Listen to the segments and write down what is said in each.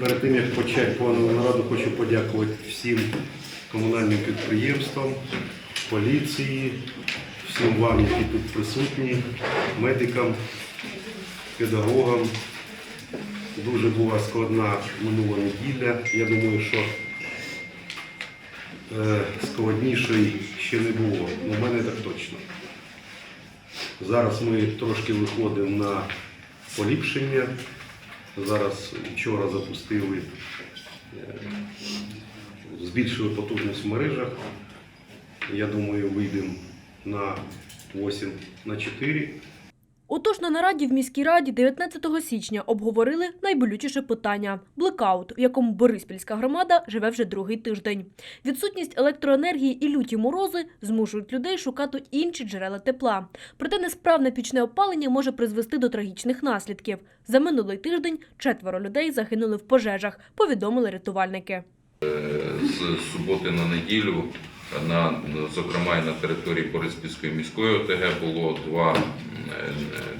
Перед тим як почати планову нараду, хочу подякувати всім комунальним підприємствам, поліції, всім вам, які тут присутні, медикам, педагогам. Дуже була складна минула неділя. Я думаю, що е, складнішої ще не було. У мене так точно. Зараз ми трошки виходимо на поліпшення. Зараз вчора запустили, е, збільшили потужність в мережах. Я думаю, вийдемо на 8 на 4. Отож, на нараді в міській раді 19 січня обговорили найболючіше питання – блекаут, в якому Бориспільська громада живе вже другий тиждень. Відсутність електроенергії і люті морози змушують людей шукати інші джерела тепла. Проте несправне пічне опалення може призвести до трагічних наслідків. За минулий тиждень четверо людей загинули в пожежах, повідомили рятувальники. з суботи на неділю, на, зокрема і на території Бориспільської міської ОТГ було два, е,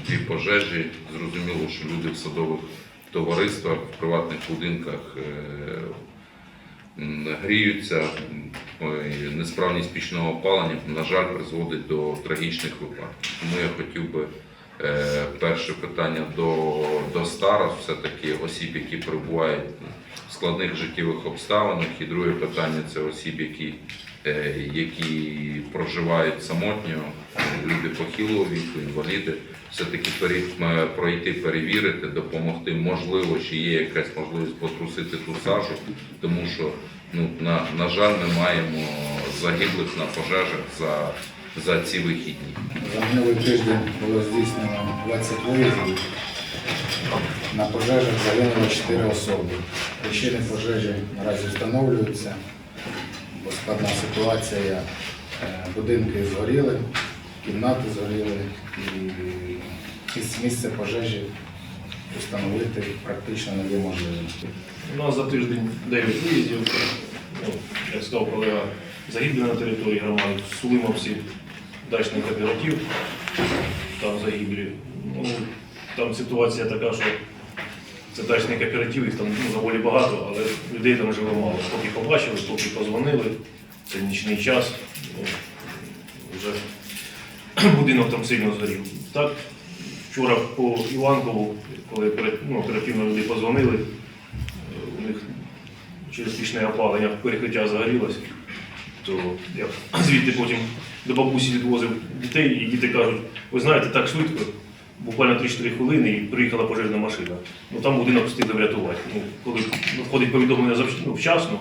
дві пожежі. Зрозуміло, що люди в садових товариствах, в приватних будинках е, гріються. Несправність пічного опалення, на жаль, призводить до трагічних випадків. Тому я хотів би е, перше питання до, до старост, все-таки осіб, які перебувають в складних життєвих обставинах. І друге питання це осіб, які, е, які проживають самотньо, люди похилого віку, інваліди. Все-таки пройти, перевірити, допомогти. Можливо, чи є якась можливість потрусити ту сажу, тому що ну, на, на жаль, ми маємо загиблих на пожежах за, за ці вихідні. За минулий тиждень було здійснено 20 виїздів. На пожежах загинуло 4 особи. Причини пожежі наразі встановлюються, бо складна ситуація. Е, Будинки згоріли, кімнати згоріли і місце- пожежі встановити практично не неможливо. У нас за тиждень 9 виїздів. Ну, як сказав колега, загиблі на території громади, Сулимовці дачний кооператив, там загиблі. Ну, там ситуація така, що це дачний кооператив, їх там ну, доволі багато, але людей там живе мало. Поки побачили, поки позвонили, це нічний час, ну, вже будинок там сильно згорів. Так, вчора по Іванкову, коли ну, оперативно люди позвонили, у них через пічне опалення перекриття загорілося, то я звідти потім до бабусі відвозив дітей, і діти кажуть, ви знаєте, так швидко, буквально 3-4 хвилини і приїхала пожежна машина. Ну там будинок встигли врятувати. Ну, коли надходить повідомлення завжди, ну, вчасно,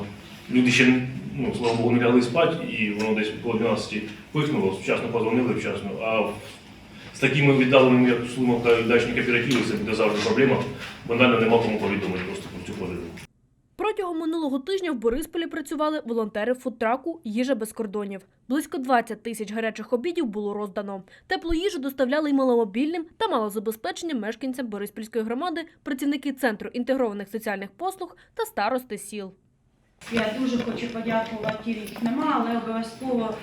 люди ще, ну, слава Богу, не лягли спати, і воно десь по 12 пихнуло, вчасно позвонили вчасно. А з такими віддаленими, як Слумовка і дачні кооперативи, це буде завжди проблема. Банально нема кому повідомити просто. Протягом минулого тижня в Борисполі працювали волонтери фудтраку «Їжа без кордонів». Близько 20 тисяч гарячих обідів було роздано. Теплу їжу доставляли й маломобільним та малозабезпеченим мешканцям Бориспільської громади, працівники Центру інтегрованих соціальних послуг та старости сіл. Я дуже хочу подякувати, їх нема, але обов'язково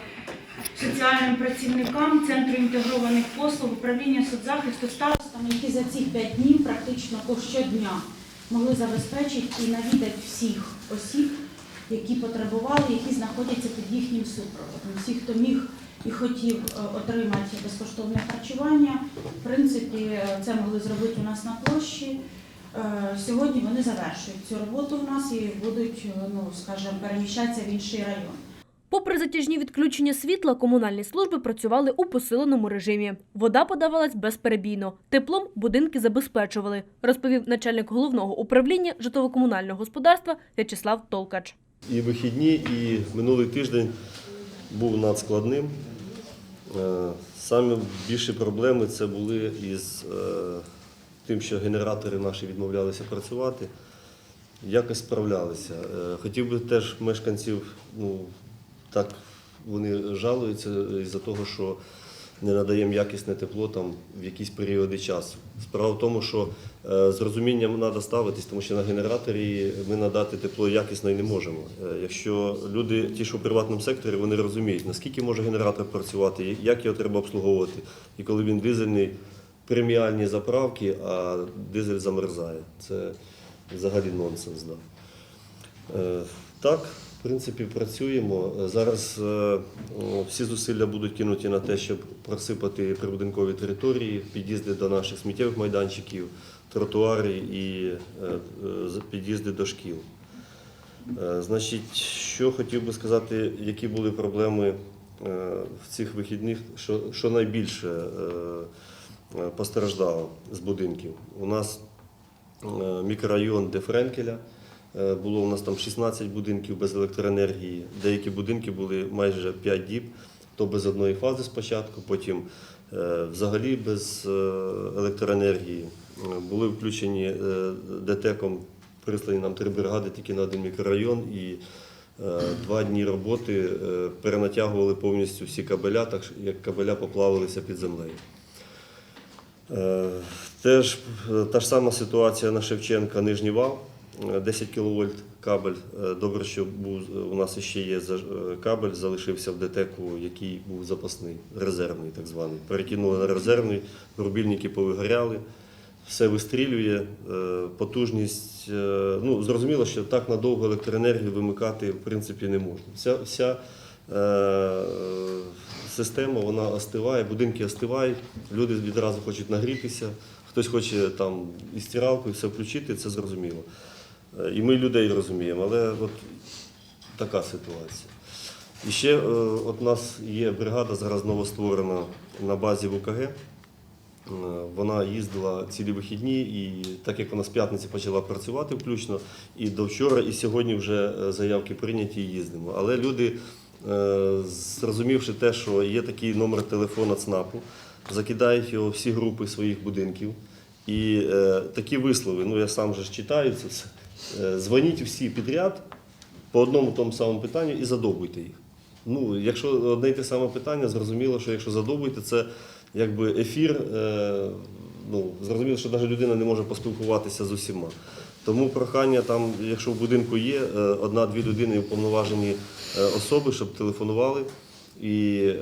соціальним працівникам Центру інтегрованих послуг, управління соцзахисту, старостам, які за ці п'ять днів практично щодня могли забезпечити і навідати всіх осіб, які потребували, які знаходяться під їхнім супроводом. Всі, хто міг і хотів е, отримати безкоштовне харчування, в принципі, це могли зробити у нас на площі. Е, Сьогодні вони завершують цю роботу в нас і будуть, е, ну скажімо, переміщатися в інший район. Попри затяжні відключення світла, комунальні служби працювали у посиленому режимі. Вода подавалась безперебійно. Теплом будинки забезпечували, розповів начальник головного управління житлово-комунального господарства В'ячеслав Толкач. І вихідні, і минулий тиждень був надскладним. Е, Самі більші проблеми це були із е, тим, що генератори наші відмовлялися працювати. Якось справлялися. Е, Хотів би теж мешканців, ну так вони жалуються із-за того, що не надаємо якісне тепло там в якісь періоди часу. Справа в тому, що е, з розумінням треба ставитись, тому що на генераторі ми надати тепло якісно і не можемо. Е, якщо люди, ті, що в приватному секторі, вони розуміють, наскільки може генератор працювати, як його треба обслуговувати. І коли він дизельний, преміальні заправки, а дизель замерзає. Це взагалі нонсенс. Да. Е, Так, принципі, працюємо. Зараз е, всі зусилля будуть кинуті на те, щоб просипати прибудинкові території, під'їзди до наших сміттєвих майданчиків, тротуари і е, під'їзди до шкіл. Е, Значить, що хотів би сказати, які були проблеми в цих вихідних, що, що найбільше постраждало з будинків. У нас мікрорайон де Френкеля. Е, Було у нас там 16 будинків без електроенергії. Деякі будинки були майже 5 діб, то без одної фази спочатку, потім е, взагалі без е, електроенергії. Е, Були включені е, ДТЕКом, прислані нам три бригади тільки на один мікрорайон. І е, два дні роботи е, перенатягували повністю всі кабеля, так як кабеля поплавилися під землею. Е, Теж е, та ж сама ситуація на Шевченка, Нижній вал, е, 10 кВт кабель. Е, Добре, що був, у нас ще є е, кабель, залишився в ДТЕКу, який був запасний, резервний так званий. Перекинули на резервний, рубільники повигоряли, все вистрілює, е, потужність. е, Ну, зрозуміло, що так надовго електроенергію вимикати в принципі не можна. Вся, вся е, система вона остиває, будинки остивають, люди відразу хочуть нагрітися, хтось хоче там і стиралку, і все включити, це зрозуміло. Е, І ми людей розуміємо, але от така ситуація. І ще е, от у нас є бригада зараз новостворена на базі ВКГ. Е, Вона їздила цілі вихідні, і так як вона з п'ятниці почала працювати включно, і до вчора, і сьогодні вже заявки прийняті і їздимо. Але люди, зрозумівши те, що є такий номер телефона ЦНАПу, закидають його всі групи своїх будинків. І такі вислови, ну я сам же ж читаю це дзвоніть всі підряд по одному тому самому питанню і задовбуйте їх. Ну, якщо одне й те саме питання, зрозуміло, що якщо задовбуєте, це якби ефір. Е, ну, зрозуміло, що навіть людина не може поспілкуватися з усіма. Тому прохання там, якщо в будинку є е, одна-дві людини уповноважені е, особи, щоб телефонували. І е,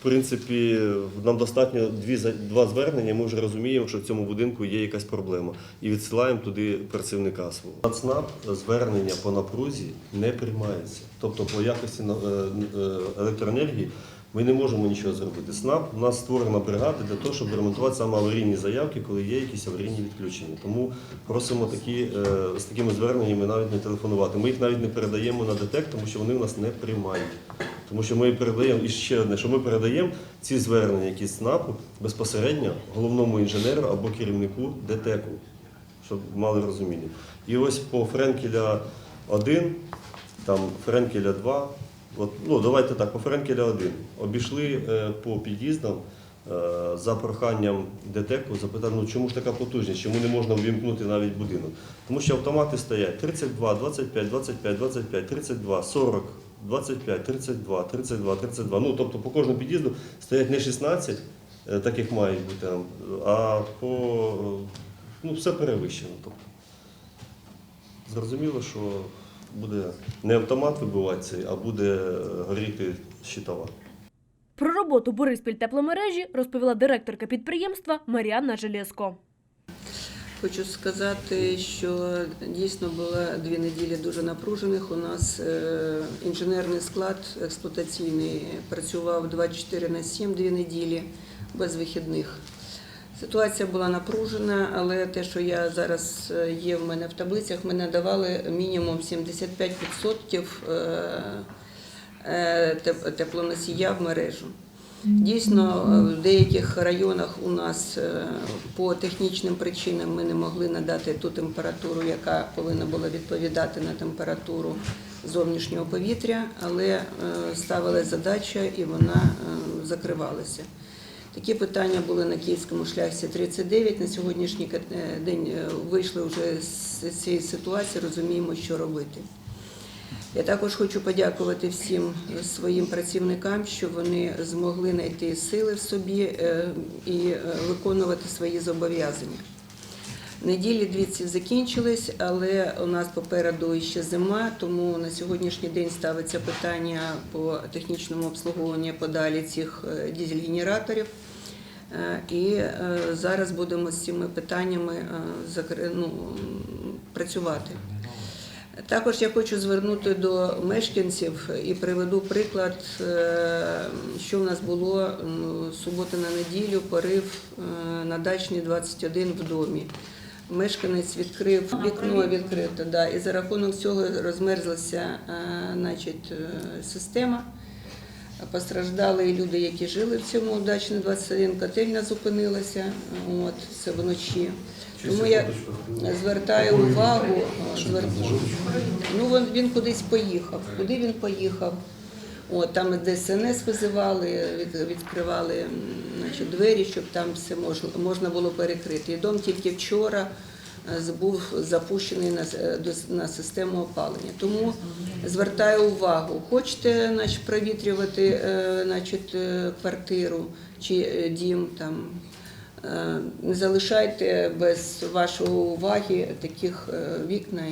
в принципі, нам достатньо дві, два звернення, ми вже розуміємо, що в цьому будинку є якась проблема. І відсилаємо туди працівника свого. ЦНАП звернення по напрузі не приймається. Тобто по якості е, е, електроенергії ми не можемо нічого зробити. СНАП у нас створена бригада для того, щоб ремонтувати саме аварійні заявки, коли є якісь аварійні відключення. Тому просимо такі, е, з такими зверненнями навіть не телефонувати. Ми їх навіть не передаємо на ДТЕК, тому що вони в нас не приймають. Тому що ми передаємо і ще одне, що ми передаємо ці звернення, які з СНАПу безпосередньо головному інженеру або керівнику ДТЕКу, щоб мали розуміння. І ось по Френкеля 1, там Френкеля 2. От, ну, давайте так, по Френкеля 1. Обійшли е, по під'їздам е, за проханням ДТЕКу, запитали, ну чому ж така потужність, чому не можна увімкнути навіть будинок? Тому що автомати стоять 32, 25, 25, 25, 32, 40, 25, 32, 32, 32. Ну, тобто по кожному під'їзду стоять не 16, е, так мають бути, а по ну, все перевищено. Тобто. Зрозуміло, що буде не автомат вибиватися, а буде е, горіти щитова. Про роботу Бориспіль тепломережі розповіла директорка підприємства Маріанна Желєско. Хочу сказати, що дійсно було дві неділі дуже напружених. У нас е, інженерний склад експлуатаційний працював 24 на 7 дві неділі без вихідних. Ситуація була напружена, але те, що я зараз е, є в мене в таблицях, ми надавали мінімум 75% е, теплоносія в мережу. Дійсно, в деяких районах у нас е, по технічним причинам ми не могли надати ту температуру, яка повинна була відповідати на температуру зовнішнього повітря, але е, задача і вона е, закривалася. Такі питання були на Київському шляхі 39. На сьогоднішній е, день е, вийшли вже з цієї ситуації, розуміємо, що робити. Я також хочу подякувати всім своїм працівникам, що вони змогли знайти сили в собі е, і е, виконувати свої зобов'язання. Неділі дві закінчились, але у нас попереду ще зима, тому на сьогоднішній день ставиться питання по технічному обслуговуванню подалі цих е, дизель-генераторів. Е, І зараз будемо з цими питаннями ну, працювати. Також я хочу звернути до мешканців і приведу приклад, е, що в нас було суботи на неділю, порив е, на дачній 21 в домі. Мешканець відкрив вікно відкрите, да, і за рахунок цього розмерзлася е, значить, система. Постраждали люди, які жили в цьому дачній 21, котельня зупинилася, от, це вночі. Тому я звертаю увагу, звер... ну, він, він кудись поїхав. Куди він поїхав? От, там ДСНС визивали, від, відкривали значить, двері, щоб там все можна, можна було перекрити. І дом тільки вчора е, був запущений на, е, на систему опалення. Тому звертаю увагу, хочете значить, провітрювати е, значить, квартиру чи дім там. Е, Не залишайте без вашої уваги таких е, вікна.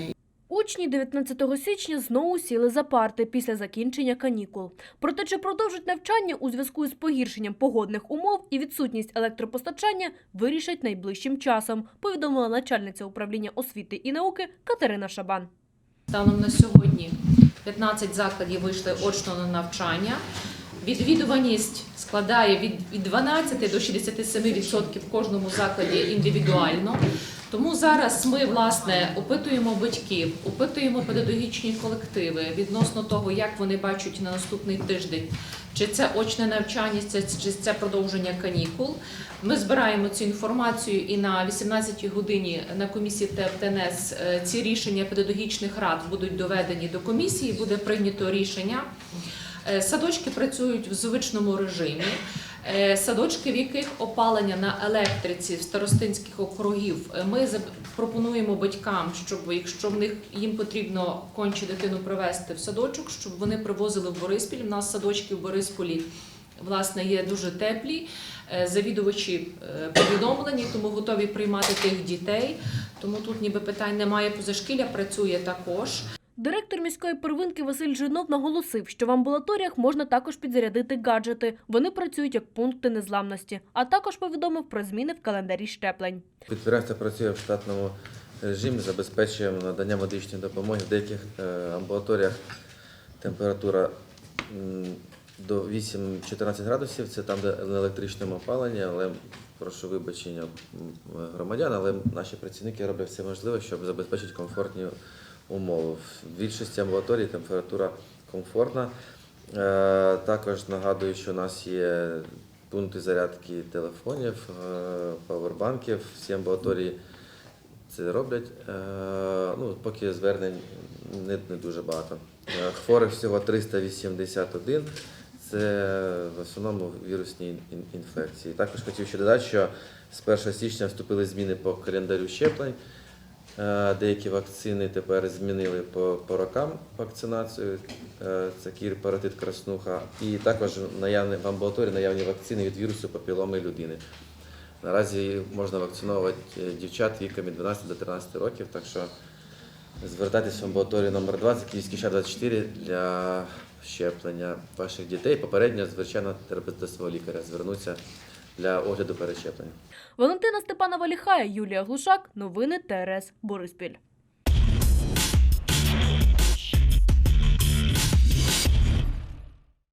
Учні 19 січня знову сіли за парти після закінчення канікул. Проте чи продовжать навчання у зв'язку з погіршенням погодних умов і відсутність електропостачання вирішать найближчим часом, повідомила начальниця управління освіти і науки Катерина Шабан. Станом на сьогодні 15 закладів вийшли очно на навчання. Відвідуваність складає від, від 12 до 67% в кожному закладі індивідуально. Тому зараз ми власне опитуємо батьків, опитуємо педагогічні колективи відносно того, як вони бачать на наступний тиждень, чи це очне навчання, чи це продовження канікул. Ми збираємо цю інформацію і на 18-й годині на комісії ТЕП-ТНС е, ці рішення педагогічних рад будуть доведені до комісії, буде прийнято рішення. Е, Садочки працюють в звичному режимі. Е, Садочки, в яких опалення на електриці старостинських округів, е, ми пропонуємо батькам, щоб якщо в них їм потрібно конче дитину привезти в садочок, щоб вони привозили в Бориспіль. У нас садочки в Борисполі власне є дуже теплі. Завідувачі повідомлені, тому готові приймати тих дітей. Тому тут ніби питань немає. Позашкілля працює також. Директор міської первинки Василь Жинов наголосив, що в амбулаторіях можна також підзарядити гаджети. Вони працюють як пункти незламності, а також повідомив про зміни в календарі щеплень. Підприємство працює в штатному режимі, забезпечує надання медичної допомоги. В деяких е, амбулаторіях температура до 8-14 градусів, це там, де на електричному опаленні, але прошу вибачення громадян, але наші працівники роблять все можливе, щоб забезпечити комфортні умови. В більшості амбулаторій температура комфортна. Е, Також нагадую, що у нас є пункти зарядки телефонів, е, павербанків. Всі амбулаторії це роблять. Е, Ну, поки звернень не, дуже багато. Хворих всього 381. Це в основному вірусні інфекції. Також хотів ще додати, що з 1 січня вступили зміни по календарю щеплень. Е, Деякі вакцини тепер змінили по, по рокам вакцинацію. Е, Це кір, паротит, краснуха. І також наявні, в амбулаторії наявні вакцини від вірусу папіломи людини. Наразі можна вакцинувати е, дівчат віком від 12 до 13 років, так що звертайтесь в амбулаторію номер 2 це Київський ша 24 для щеплення ваших дітей. Попередньо, звичайно, треба до свого лікаря звернутися для огляду перещеплення. Валентина Степанова Ліхая, Юлія Глушак. Новини ТРС Бориспіль.